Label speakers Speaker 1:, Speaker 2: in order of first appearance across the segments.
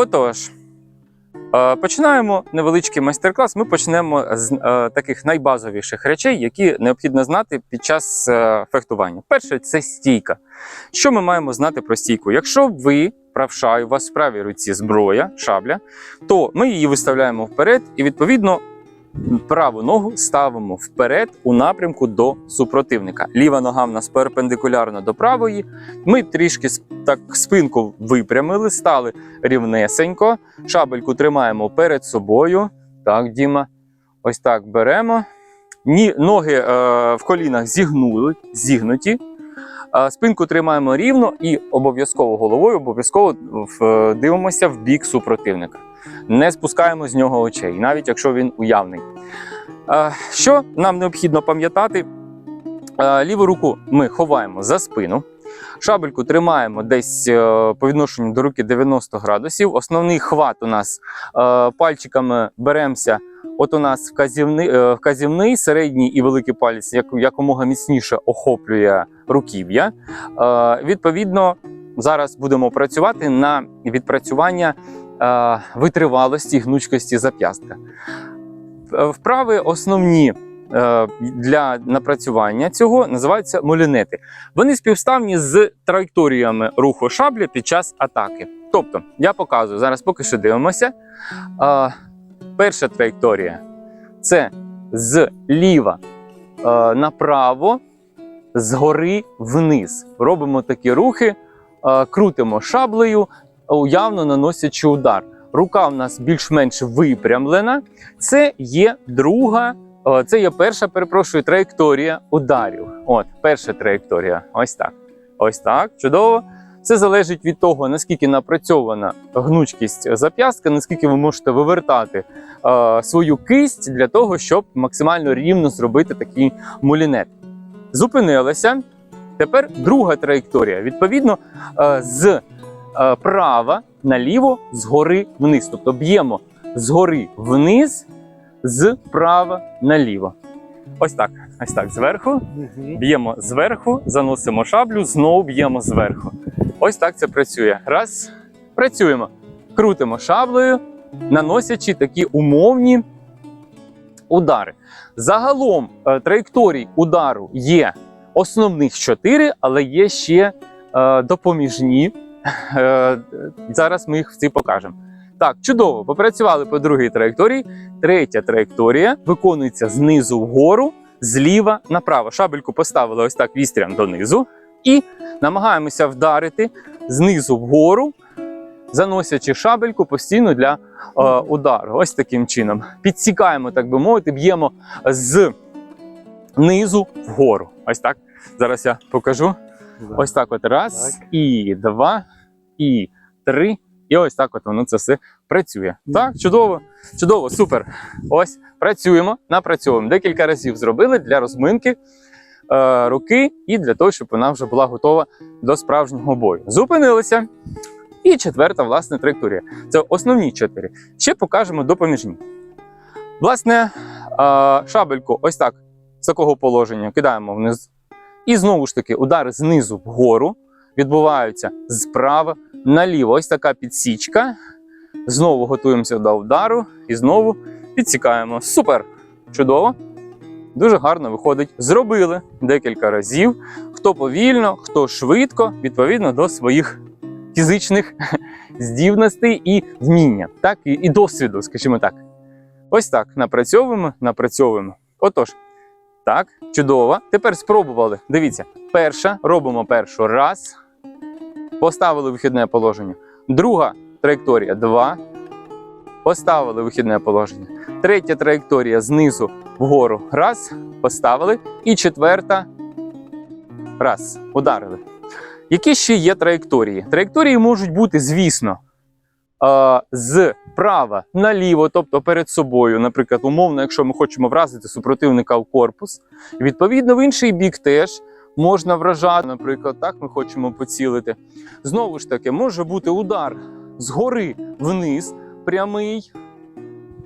Speaker 1: Отож, е, починаємо невеличкий майстер-клас. Ми почнемо з е, таких найбазовіших речей, які необхідно знати під час е, фехтування. Перше це стійка. Що ми маємо знати про стійку? Якщо ви правша і у вас в правій руці зброя, шабля, то ми її виставляємо вперед і відповідно. Праву ногу ставимо вперед у напрямку до супротивника. Ліва нога в нас перпендикулярна до правої. Ми трішки так спинку випрямили, стали рівнесенько. Шабельку тримаємо перед собою. Так, Діма. Ось так беремо. Ні, ноги е, в колінах зігнули, зігнуті. Е, спинку тримаємо рівно і обов'язково головою, обов'язково е, дивимося в бік супротивника. Не спускаємо з нього очей, навіть якщо він уявний. Що нам необхідно пам'ятати? Ліву руку ми ховаємо за спину. Шабельку тримаємо десь е, по відношенню до руки 90 градусів. Основний хват у нас е, пальчиками беремося. От у нас вказівний, е, вказівний, середній і великий палець якомога міцніше охоплює руків'я. Відповідно, зараз будемо працювати на відпрацювання витривалості гнучкості зап'ястка. Е, Вправи основні е, для напрацювання цього називаються молінети. Вони співставні з траєкторіями руху шаблі під час атаки. Тобто, я показую зараз, поки що дивимося. Е, перша траєкторія це зліва е, направо, згори вниз. Робимо такі рухи, е, крутимо шаблею, уявно наносячи удар. Рука в нас більш-менш випрямлена. Це є друга, це є перша, перепрошую, траєкторія ударів. От, перша траєкторія. Ось так. Ось так. Чудово. Це залежить від того, наскільки напрацьована гнучкість зап'ястка, наскільки ви можете вивертати е, свою кисть для того, щоб максимально рівно зробити такий мулінет. Зупинилися. Тепер друга траєкторія. Відповідно, е, з е, права наліво, згори вниз. Тобто б'ємо згори вниз, з права наліво. Ось так. Ось так зверху. Б'ємо зверху, заносимо шаблю, знову б'ємо зверху. Ось так це працює. Раз. Працюємо. Крутимо шаблею, наносячи такі умовні удари. Загалом е, траєкторій удару є основних чотири, але є ще е, допоміжні. Е, зараз ми їх всі покажемо. Так, чудово, попрацювали по другій траєкторії. Третя траєкторія виконується знизу вгору, зліва направо. Шабельку поставили ось так вістрям донизу і намагаємося вдарити знизу вгору, заносячи шабельку постійно для е, удару. Ось таким чином. Підсікаємо, так би мовити, б'ємо з низу вгору. Ось так. Зараз я покажу. Ось так от раз,
Speaker 2: Так.
Speaker 1: і два, і три. І ось так от воно це все працює. Так, чудово, чудово, супер. Ось працюємо, напрацьовуємо. Декілька разів зробили для розминки е, руки і для того, щоб вона вже була готова до справжнього бою. Зупинилися. І четверта, власне, траєкторія. Це основні чотири. Ще покажемо допоміжні. Власне, е, шабельку ось так, з такого положення кидаємо вниз. І знову ж таки, удари знизу вгору відбуваються справа наліво. Ось така підсічка. Знову готуємося до удару і знову підсікаємо. Супер! Чудово! Дуже гарно виходить. Зробили декілька разів. Хто повільно, хто швидко, відповідно до своїх фізичних здібностей і вміння, так і, і досвіду, скажімо так. Ось так напрацьовуємо, напрацьовуємо. Отож, так, чудово. Тепер спробували. Дивіться, перша, робимо першу раз. Поставили вихідне положення. Друга траєкторія два. Поставили вихідне положення. Третя траєкторія знизу вгору. Раз. Поставили. І четверта. Раз. Ударили. Які ще є траєкторії? Траєкторії можуть бути, звісно, е, з права наліво, тобто перед собою, наприклад, умовно, якщо ми хочемо вразити супротивника в корпус. Відповідно, в інший бік теж можна вражати, наприклад, так ми хочемо поцілити. Знову ж таки, може бути удар згори вниз, прямий.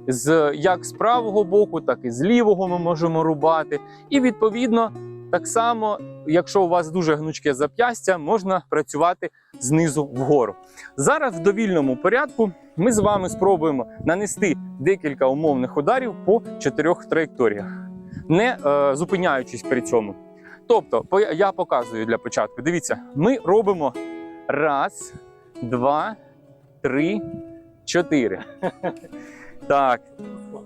Speaker 1: З, як з правого боку, так і з лівого ми можемо рубати. І відповідно так само якщо у вас дуже гнучке зап'ястя, можна працювати знизу вгору. Зараз в довільному порядку ми з вами спробуємо нанести декілька умовних ударів по чотирьох траєкторіях, не е, зупиняючись при цьому. Тобто, я показую для початку. Дивіться, ми робимо раз, два, три, чотири. Так,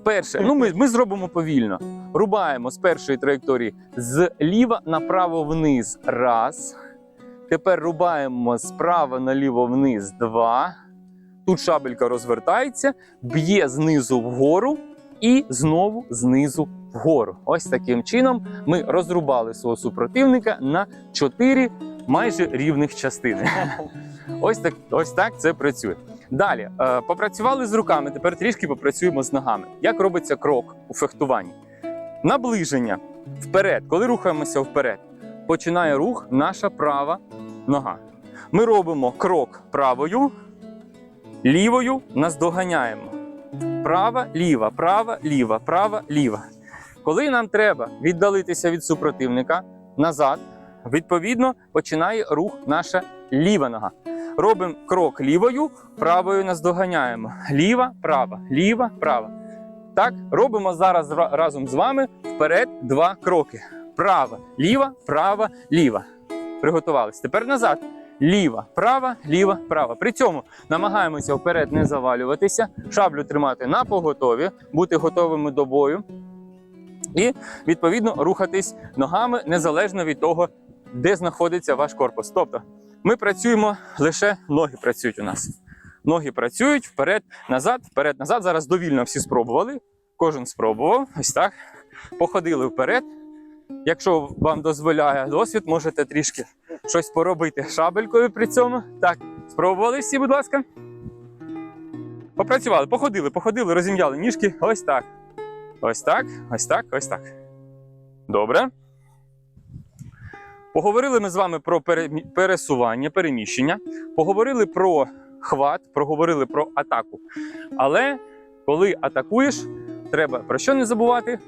Speaker 1: перше, ну ми, ми зробимо повільно. Рубаємо з першої траєкторії зліва направо вниз. Раз. Тепер рубаємо справа наліво вниз. Два. Тут шабелька розвертається, б'є знизу вгору і знову знизу вгору. Ось таким чином ми розрубали свого супротивника на чотири майже рівних частини. Ось так, ось так це працює. Далі е, попрацювали з руками, тепер трішки попрацюємо з ногами. Як робиться крок у фехтуванні? Наближення вперед. Коли рухаємося вперед, починає рух наша права нога. Ми робимо крок правою, лівою наздоганяємо. Права, ліва, права, ліва, права, ліва. Коли нам треба віддалитися від супротивника назад, відповідно починає рух наша ліва нога. Робимо крок лівою, правою наздоганяємо. Ліва, права, ліва, права. Так, робимо зараз разом з вами вперед два кроки. Права, ліва, права, ліва. Приготувались. Тепер назад. Ліва, права, ліва, права. При цьому намагаємося вперед не завалюватися, шаблю тримати на поготові, бути готовими до бою. І відповідно рухатись ногами незалежно від того, де знаходиться ваш корпус. Тобто ми працюємо лише ноги працюють у нас. Ноги працюють вперед, назад, вперед, назад. Зараз довільно всі спробували. Кожен спробував. Ось так. Походили вперед. Якщо вам дозволяє досвід, можете трішки щось поробити шабелькою при цьому. Так, спробували всі, будь ласка. Попрацювали, походили, походили, розім'яли ніжки. Ось так. Ось так, ось так, ось так. Добре. Поговорили ми з вами про пересування, переміщення, поговорили про хват, проговорили про атаку. Але коли атакуєш, треба про що не забувати?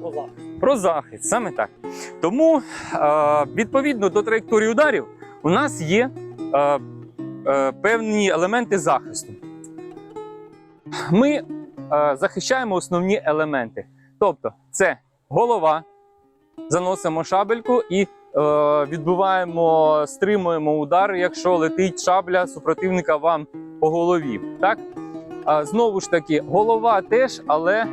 Speaker 1: Про захист, Про захист, саме так. Тому, відповідно до траєкторії ударів, у нас є е, певні елементи захисту. Ми захищаємо основні елементи. Тобто, це голова, заносимо шабельку і е, відбиваємо, стримуємо удар, якщо летить шабля супротивника вам по голові. Так? Знову ж таки, голова теж, але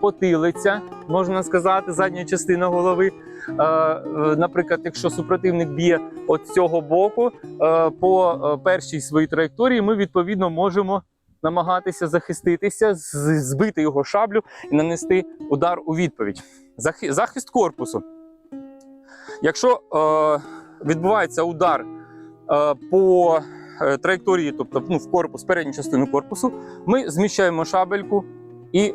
Speaker 1: потилиця, можна сказати, задня частина голови. Е, е, наприклад, якщо супротивник б'є от цього боку е, по е, першій своїй траєкторії, ми відповідно можемо намагатися захиститися, збити його шаблю і нанести удар у відповідь. Захи- Захист корпусу. Якщо е, відбувається удар е, по е, траєкторії, тобто ну, в корпус, передню частину корпусу, ми зміщаємо шабельку і е,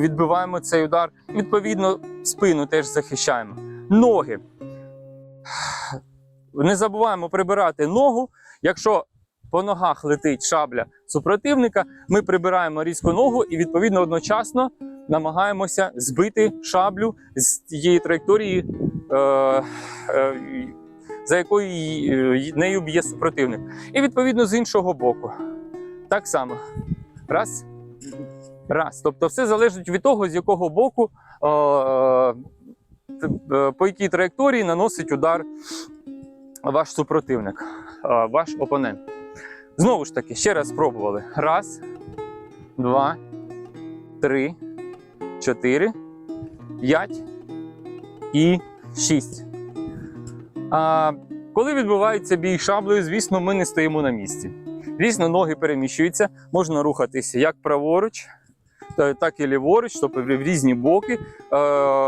Speaker 1: відбиваємо цей удар. Відповідно, спину теж захищаємо. Ноги. Не забуваємо прибирати ногу. Якщо по ногах летить шабля супротивника, ми прибираємо різко ногу і відповідно одночасно намагаємося збити шаблю з тієї траєкторії, е, е, за якою нею б'є супротивник. І відповідно з іншого боку. Так само. Раз. Раз. Тобто все залежить від того, з якого боку, е, по якій траєкторії наносить удар ваш супротивник, ваш опонент. Знову ж таки, ще раз спробували. Раз, два, три, чотири, п'ять і шість. А, коли відбувається бій шаблею, звісно, ми не стоїмо на місці. Звісно, ноги переміщуються, можна рухатися як праворуч, так і ліворуч, тобто в різні боки. Е,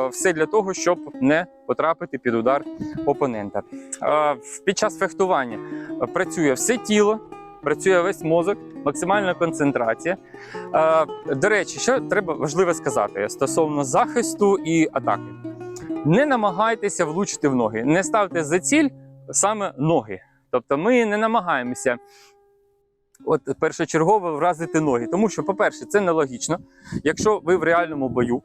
Speaker 1: Все для того, щоб не потрапити під удар опонента. Е, Під час фехтування е, працює все тіло, працює весь мозок, максимальна концентрація. До речі, що треба важливо сказати стосовно захисту і атаки. Не намагайтеся влучити в ноги, не ставте за ціль саме ноги. Тобто ми не намагаємося от першочергово вразити ноги. Тому що, по-перше, це нелогічно. Якщо ви в реальному бою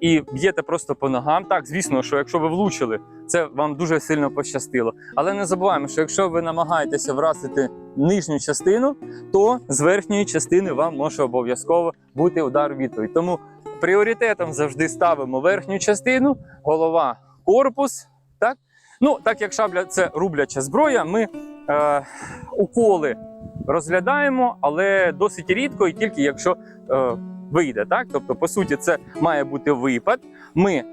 Speaker 1: і б'єте просто по ногам, так, звісно, що якщо ви влучили, це вам дуже сильно пощастило. Але не забуваємо, що якщо ви намагаєтеся вразити нижню частину, то з верхньої частини вам може обов'язково бути удар відповідь. Тому пріоритетом завжди ставимо верхню частину, голова, корпус. Так? Ну, так як шабля це рубляча зброя, ми е, уколи розглядаємо, але досить рідко і тільки якщо е, вийде. Так? Тобто, по суті, це має бути випад. Ми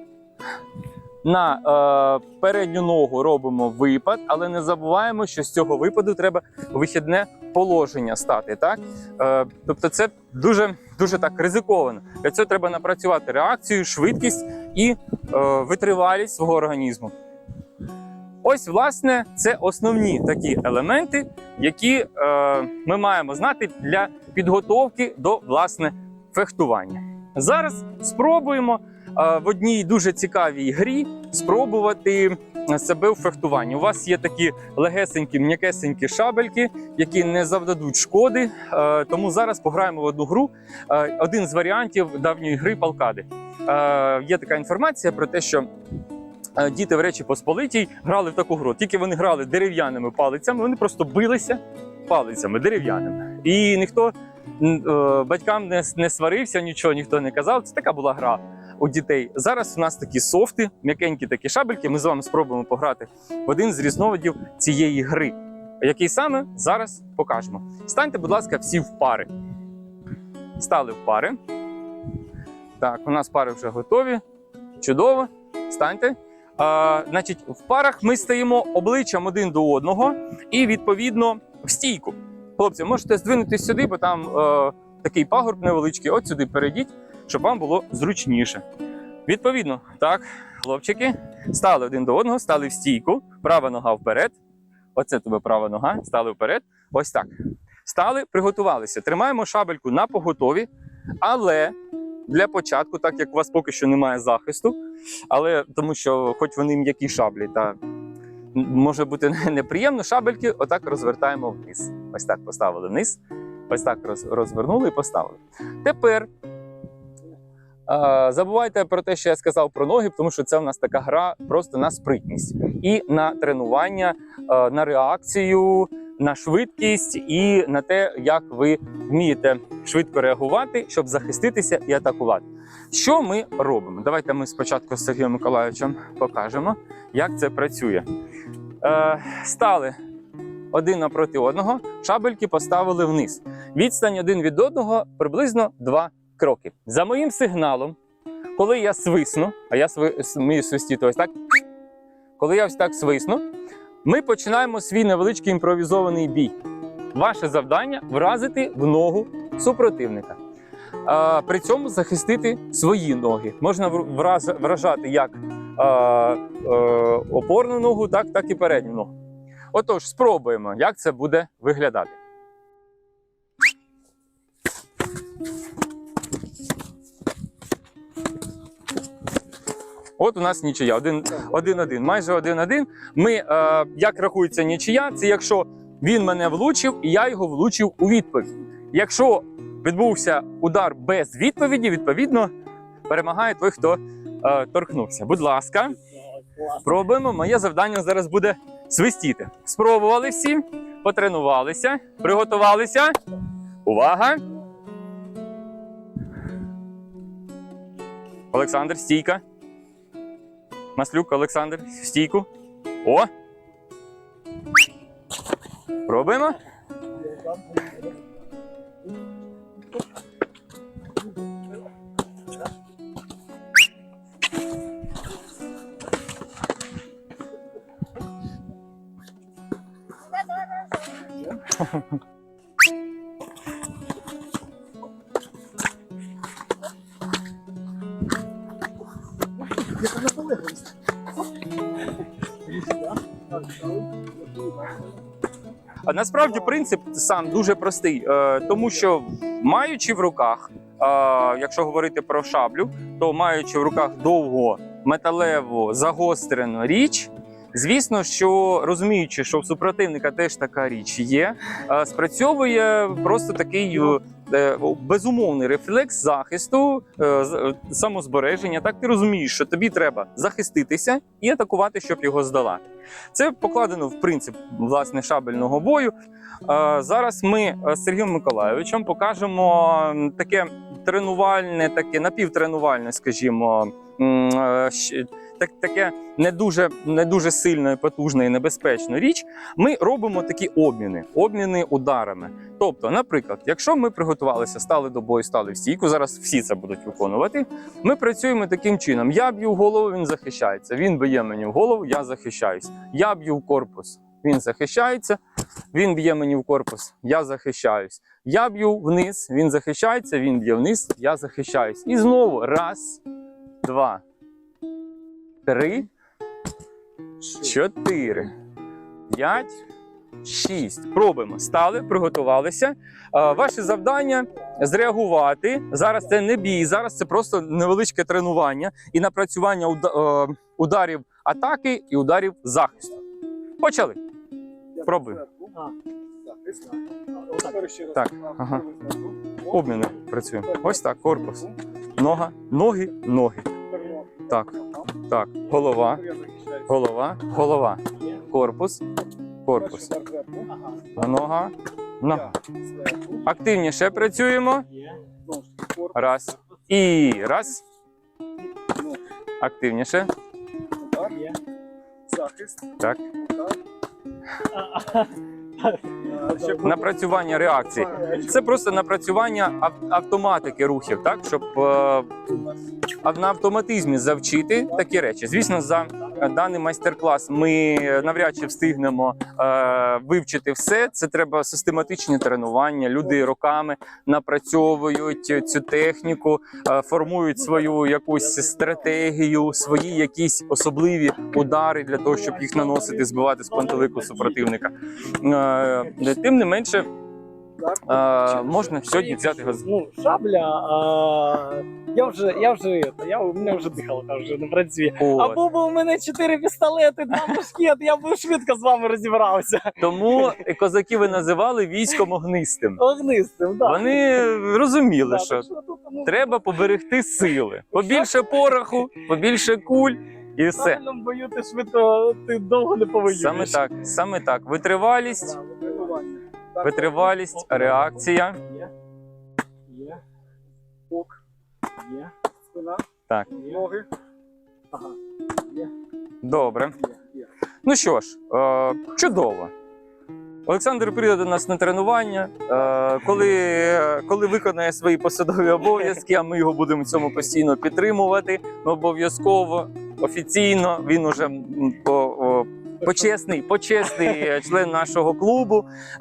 Speaker 1: на е, передню ногу робимо випад, але не забуваємо, що з цього випаду треба вихідне положення стати. Так? Е, тобто, це дуже, дуже так ризиковано. Для цього треба напрацювати реакцію, швидкість і е, витривалість свого організму. Ось, власне, це основні такі елементи, які е, ми маємо знати для підготовки до власне фехтування. Зараз спробуємо е, в одній дуже цікавій грі спробувати себе в фехтуванні. У вас є такі легесенькі, м'якесенькі шабельки, які не завдадуть шкоди. Е, тому зараз пограємо в одну гру. Е, один з варіантів давньої гри палкади. Е, є така інформація про те, що е, діти в Речі Посполитій грали в таку гру. Тільки вони грали дерев'яними палицями, вони просто билися палицями дерев'яними. І ніхто е, батькам не, не сварився, нічого ніхто не казав. Це така була гра у дітей. Зараз у нас такі софти, м'якенькі такі шабельки. Ми з вами спробуємо пограти в один з різновидів цієї гри. Який саме зараз покажемо. Станьте, будь ласка, всі в пари. Стали в пари. Так, у нас пари вже готові. Чудово. Станьте. А, значить, в парах ми стаємо обличчям один до одного і відповідно в стійку. Хлопці, можете здвинутися сюди, бо там е, такий пагорб невеличкий. От сюди перейдіть, щоб вам було зручніше. Відповідно, так, хлопчики, стали один до одного, стали в стійку, права нога вперед. Оце тебе права нога, стали вперед. Ось так. Стали, приготувалися. Тримаємо шабельку на поготові, але для початку, так як у вас поки що немає захисту, але тому що, хоч вони м'які шаблі, та може бути неприємно, шабельки отак розвертаємо вниз. Ось так поставили вниз, ось так розвернули і поставили. Тепер забувайте про те, що я сказав про ноги, тому що це в нас така гра просто на спритність і на тренування, на реакцію, на швидкість і на те, як ви вмієте швидко реагувати, щоб захиститися і атакувати. Що ми робимо? Давайте ми спочатку з Сергієм Миколаївичем покажемо, як це працює. Е, стали один напроти одного, шабельки поставили вниз. Відстань один від одного приблизно 2 кроки. За моїм сигналом, коли я свисну, а я вмію свистіти ось так. Коли я ось так свисну, ми починаємо свій невеличкий імпровізований бій. Ваше завдання вразити в ногу супротивника. При цьому захистити свої ноги. Можна вражати як е, опорну ногу, так, так і передню ногу. Отож, спробуємо, як це буде виглядати. От у нас нічия. Один- Один-один, майже один-один. Ми, е, як рахується нічия, це якщо він мене влучив і я його влучив у відповідь. Якщо відбувся удар без відповіді, відповідно перемагає той, хто е, торкнувся. Будь ласка, пробуємо. Моє завдання зараз буде свистіти. Спробували всі, потренувалися, приготувалися. Увага! Олександр, стійка. Маслюк, Олександр, стійку. О! Пробуємо. А насправді принцип сам дуже простий, е, тому що маючи в руках, е, якщо говорити про шаблю, то маючи в руках довго металеву загострену річ, Звісно, що розуміючи, що в супротивника теж така річ є, е, спрацьовує просто такий безумовний рефлекс захисту, е, е, самозбереження. Так ти розумієш, що тобі треба захиститися і атакувати, щоб його здолати. Це покладено в принцип власне шабельного бою. Е, Зараз ми е, з Сергієм Миколайовичем покажемо таке тренувальне, таке напівтренувальне, скажімо, е, так, таке не дуже, не дуже сильна, і потужна і небезпечна річ. Ми робимо такі обміни, обміни ударами. Тобто, наприклад, якщо ми приготувалися, стали до бою, стали в стійку, зараз всі це будуть виконувати. Ми працюємо таким чином: я б'ю в голову, він захищається. Він б'є мені в голову, я захищаюсь. Я б'ю в корпус, він захищається. Він б'є мені в корпус, я захищаюсь. Я б'ю вниз, він захищається, він б'є вниз, я захищаюсь. І знову раз, два, три, чотири, п'ять, шість. Пробуємо. Стали, приготувалися. Е, Ваше завдання зреагувати. Зараз це не бій, зараз це просто невеличке тренування і напрацювання е, ударів атаки і ударів захисту. Почали. Пробуй. Так, ага. Обміни працюємо. Ось так, корпус. Нога, ноги, ноги. Так, так. Голова, голова, голова. Корпус, корпус. Нога, нога. Активніше працюємо. Раз. І раз. Активніше.
Speaker 2: Захист.
Speaker 1: Так. Напрацювання реакції. Це просто напрацювання ав- автоматики рухів, так щоб е, на автоматизмі завчити такі речі. Звісно, за е, даний майстер-клас ми навряд чи встигнемо е, вивчити все. Це треба систематичні тренування. Люди роками напрацьовують цю техніку, формують свою якусь стратегію, свої якісь особливі удари для того, щоб їх наносити, збивати з пантелику супротивника. Е, тим не менше, е, можна сьогодні взяти його
Speaker 3: Ну, шабля, а, я вже, я вже, это, я, у мене вже дихалка вже не працює.
Speaker 1: От.
Speaker 3: Або б у мене чотири пістолети, два мушкет, я б швидко з вами розібрався.
Speaker 1: Тому козаків і називали військом огнистим.
Speaker 3: Огнистим, да.
Speaker 1: Вони розуміли,
Speaker 3: Да,
Speaker 1: що
Speaker 3: так тут, ну,
Speaker 1: треба поберегти сили. Побільше пороху, побільше куль і
Speaker 3: В
Speaker 1: все.
Speaker 3: правильному бою ти швидко, ти довго не повоюєш.
Speaker 1: Саме так, саме так. Витривалість,
Speaker 3: Да,
Speaker 1: витривалість, реакція.
Speaker 3: Є, є,
Speaker 2: Бок,
Speaker 3: є,
Speaker 2: спина,
Speaker 1: Так.
Speaker 2: ноги.
Speaker 3: Ага, є,
Speaker 1: Добре.
Speaker 2: Є, є.
Speaker 1: Ну що ж, е, чудово. Олександр прийде до нас на тренування. Е, коли, коли виконає свої посадові обов'язки, а ми його будемо в цьому постійно підтримувати. Обов'язково офіційно він уже по, почесний, почесний член нашого клубу, е,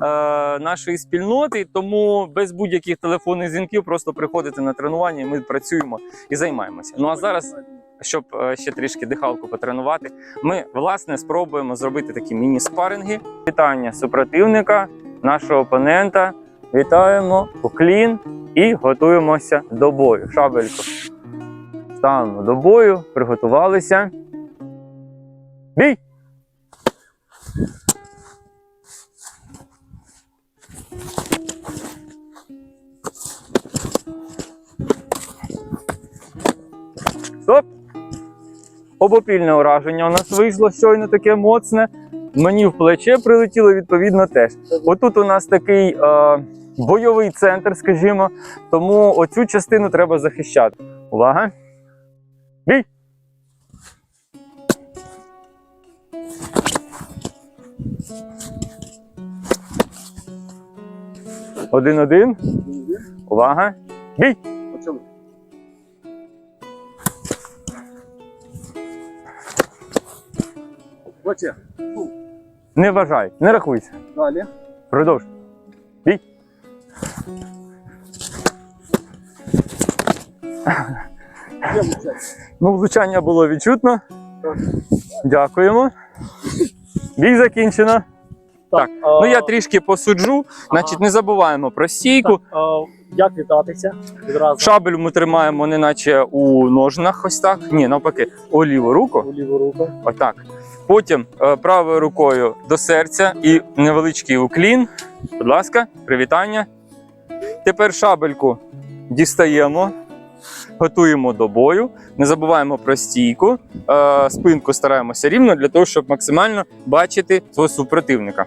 Speaker 1: нашої спільноти. Тому без будь-яких телефонних дзвінків просто приходите на тренування. і Ми працюємо і займаємося. Ну а зараз щоб е, ще трішки дихалку потренувати, ми власне спробуємо зробити такі міні-спаринги. Вітання супротивника, нашого опонента. Вітаємо, уклін і готуємося до бою. Шабелько. Ставимо до бою, приготувалися. Бій! Стоп! Обопільне ураження у нас вийшло щойно таке моцне. Мені в плече прилетіло відповідно теж. Отут у нас такий е, бойовий центр, скажімо, тому оцю частину треба захищати. Увага! Бій! Один-один. Увага! Бій!
Speaker 2: Почали.
Speaker 1: Не вважай, не рахуйся.
Speaker 2: Далі.
Speaker 1: Продовж. Бій! Ну, влучання було відчутно. Дякуємо. Бій закінчено. Так, Ну я трішки посуджу. Значить, не забуваємо про стійку.
Speaker 3: як вітатися відразу
Speaker 1: Шабель ми тримаємо не наче у ножнах, ось так. Ні, навпаки, у ліву руку.
Speaker 3: у ліву руку.
Speaker 1: Отак. Потім е, правою рукою до серця і невеличкий уклін. Будь ласка, привітання. Тепер шабельку дістаємо, готуємо до бою. Не забуваємо про стійку. Е, спинку стараємося рівно для того, щоб максимально бачити свого супротивника.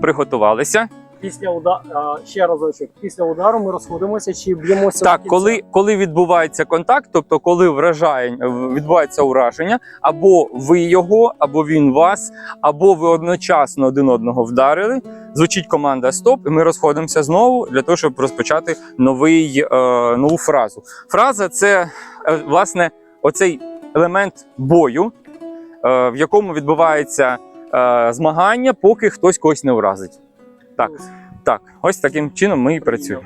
Speaker 1: Приготувалися.
Speaker 3: Після удару, ще разочок, після удару ми розходимося чи б'ємося.
Speaker 1: Так, коли, коли відбувається контакт, тобто коли вражає, відбувається ураження, або ви його, або він вас, або ви одночасно один одного вдарили, звучить команда Стоп, і ми розходимося знову для того, щоб розпочати новий, е, нову фразу. Фраза це е, власне оцей елемент бою, е, в якому відбувається змагання, поки хтось когось не вразить. Так. Так, ось таким чином ми і працюємо.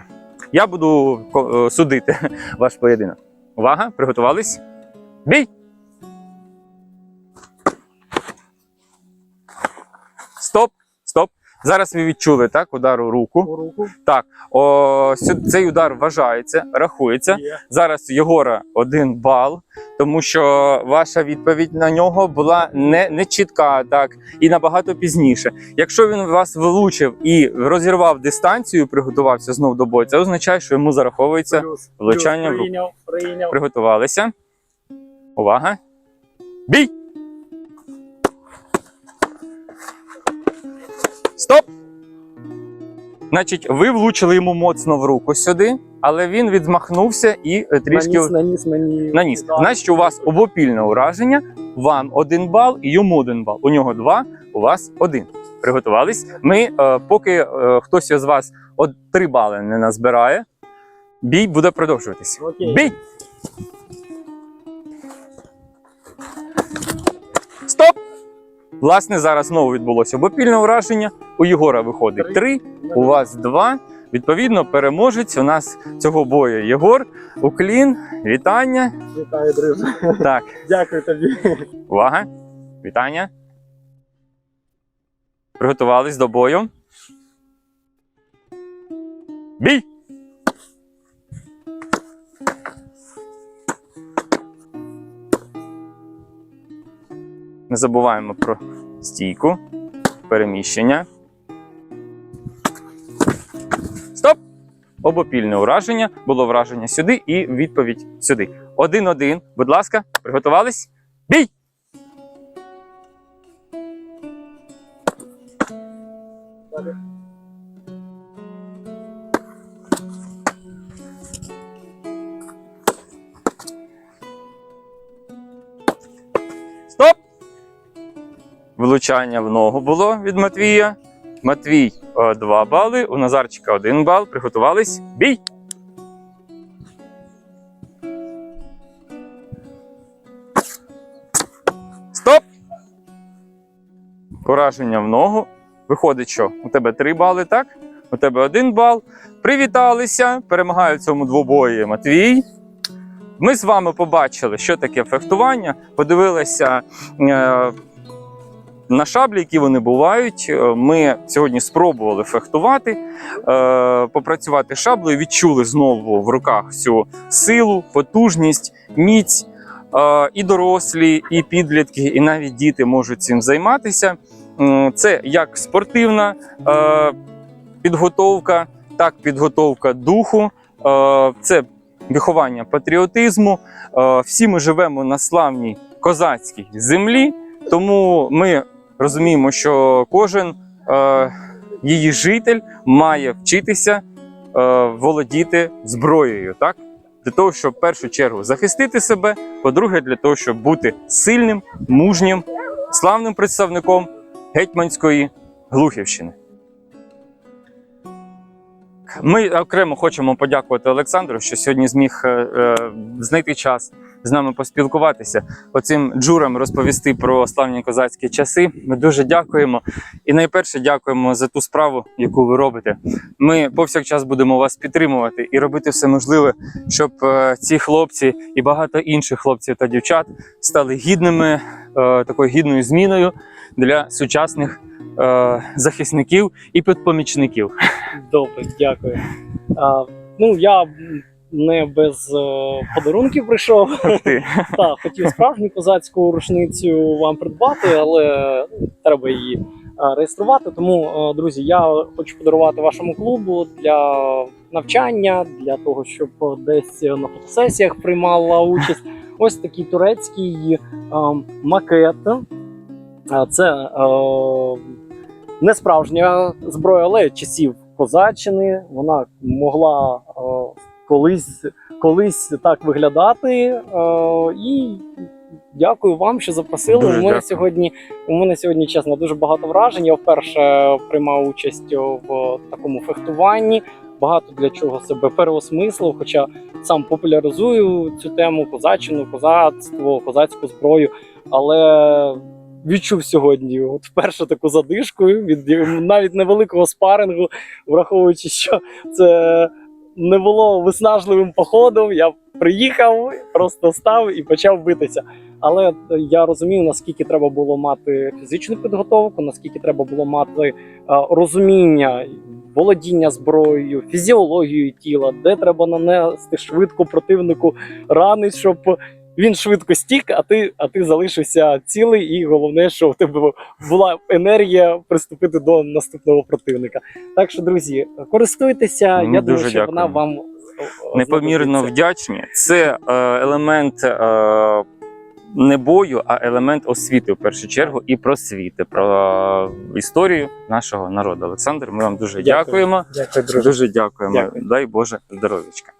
Speaker 1: Я буду е, судити ваш поєдинок. Увага, приготувались? Бій! Зараз ви відчули так, удар у руку.
Speaker 3: У руку.
Speaker 1: О, цей удар вважається, рахується.
Speaker 3: Є.
Speaker 1: Зараз Єгора один бал, тому що ваша відповідь на нього була не, не чітка, так і набагато пізніше. Якщо він вас вилучив і розірвав дистанцію, приготувався знов до бою, це означає, що йому зараховується. Влучання в руку.
Speaker 3: прийняв, прийняв.
Speaker 1: Приготувалися. Увага! Бій! Стоп! Значить, ви влучили йому моцно в руку сюди, але він відмахнувся і е, трішки
Speaker 3: Наніс, наніс мені.
Speaker 1: наніс. Значить, у вас обопільне ураження, вам один бал і йому один бал. У нього два, у вас один. Приготувались. Ми, е, поки е, хтось із вас от три бали не назбирає, бій буде продовжуватися.
Speaker 3: Окей.
Speaker 1: Бій! Власне, зараз знову відбулося обопільне ураження. У Єгора виходить три, у вас два. Відповідно, переможець у нас цього бою Єгор. Уклін, вітання.
Speaker 3: Вітаю, друже.
Speaker 1: Так,
Speaker 3: Дякую тобі.
Speaker 1: увага. Вітання. Приготувались до бою. Бій! Не забуваємо про стійку, переміщення. Стоп! Обопільне ураження. Було враження сюди і відповідь сюди. Один-один. Будь ласка, приготувались? Бій!
Speaker 3: Далі.
Speaker 1: Влучання в ногу було від Матвія. Матвій 2 бали, у Назарчика 1 бал. Приготувались. Бій! Стоп! Пораження в ногу. Виходить, що у тебе 3 бали, так? У тебе 1 бал. Привіталися. Перемагає в цьому двобої Матвій. Ми з вами побачили, що таке фехтування, подивилися е, на шаблі, які вони бувають. Е, Ми сьогодні спробували фехтувати, е, попрацювати шаблею, відчули знову в руках всю силу, потужність, міць. Е, і дорослі, і підлітки, і навіть діти можуть цим займатися. Це як спортивна підготовка, так підготовка духу. Це виховання патріотизму. Всі ми живемо на славній козацькій землі, тому ми розуміємо, що кожен е, її житель має вчитися е, володіти зброєю, так? Для того, щоб в першу чергу захистити себе, по-друге, для того, щоб бути сильним, мужнім, славним представником гетьманської Глухівщини. Ми окремо хочемо подякувати Олександру, що сьогодні зміг е, е, знайти час з нами поспілкуватися, оцим джурам розповісти про славні козацькі часи. Ми дуже дякуємо. І найперше дякуємо за ту справу, яку ви робите. Ми повсякчас будемо вас підтримувати і робити все можливе, щоб е, ці хлопці і багато інших хлопців та дівчат стали гідними, е, такою гідною зміною для сучасних е, захисників і підпомічників.
Speaker 3: Добре, дякую. Ну, я не без е, подарунків прийшов. Так, хотів справжню козацьку рушницю вам придбати, але треба її е, реєструвати. Тому, е, друзі, я хочу подарувати вашому клубу для навчання, для того, щоб десь на фотосесіях приймала участь. Ось такий турецький е, макет. Це е, не справжня зброя, але часів козаччини. Вона могла колись колись так виглядати. Е, і дякую вам, що запросили.
Speaker 1: Дуже
Speaker 3: у мене
Speaker 1: дякую.
Speaker 3: сьогодні у мене сьогодні чесно дуже багато вражень. Я вперше приймав участь в такому фехтуванні. Багато для чого себе переосмислив, хоча сам популяризую цю тему козаччину, козацтво, козацьку зброю. Але відчув сьогодні от вперше таку задишку від навіть невеликого спарингу, враховуючи, що це не було виснажливим походом. Я приїхав, просто став і почав битися. Але я розумію, наскільки треба було мати фізичну підготовку, наскільки треба було мати розуміння, володіння зброєю, фізіологією тіла, де треба нанести швидко противнику рани, щоб він швидко стік, а ти, а ти залишився цілий, і головне, що в тебе була енергія приступити до наступного противника. Так що, друзі, користуйтеся.
Speaker 1: Ми
Speaker 3: Я думаю,
Speaker 1: дуже
Speaker 3: що вона вам е,
Speaker 1: непомірно вдячні. Це е, елемент е, не бою, а елемент освіти в першу чергу і просвіти про історію нашого народу. Олександр, ми вам дуже
Speaker 3: Дякую.
Speaker 1: дякуємо.
Speaker 3: Дякую, друже.
Speaker 1: Дуже дякуємо.
Speaker 3: Дякую.
Speaker 1: Дай Боже здоров'ячка.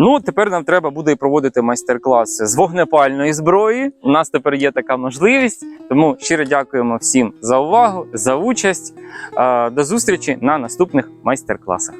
Speaker 1: Ну, тепер нам треба буде проводити майстер-класи з вогнепальної зброї. У нас тепер є така можливість. Тому щиро дякуємо всім за увагу, за участь. До зустрічі на наступних майстер-класах.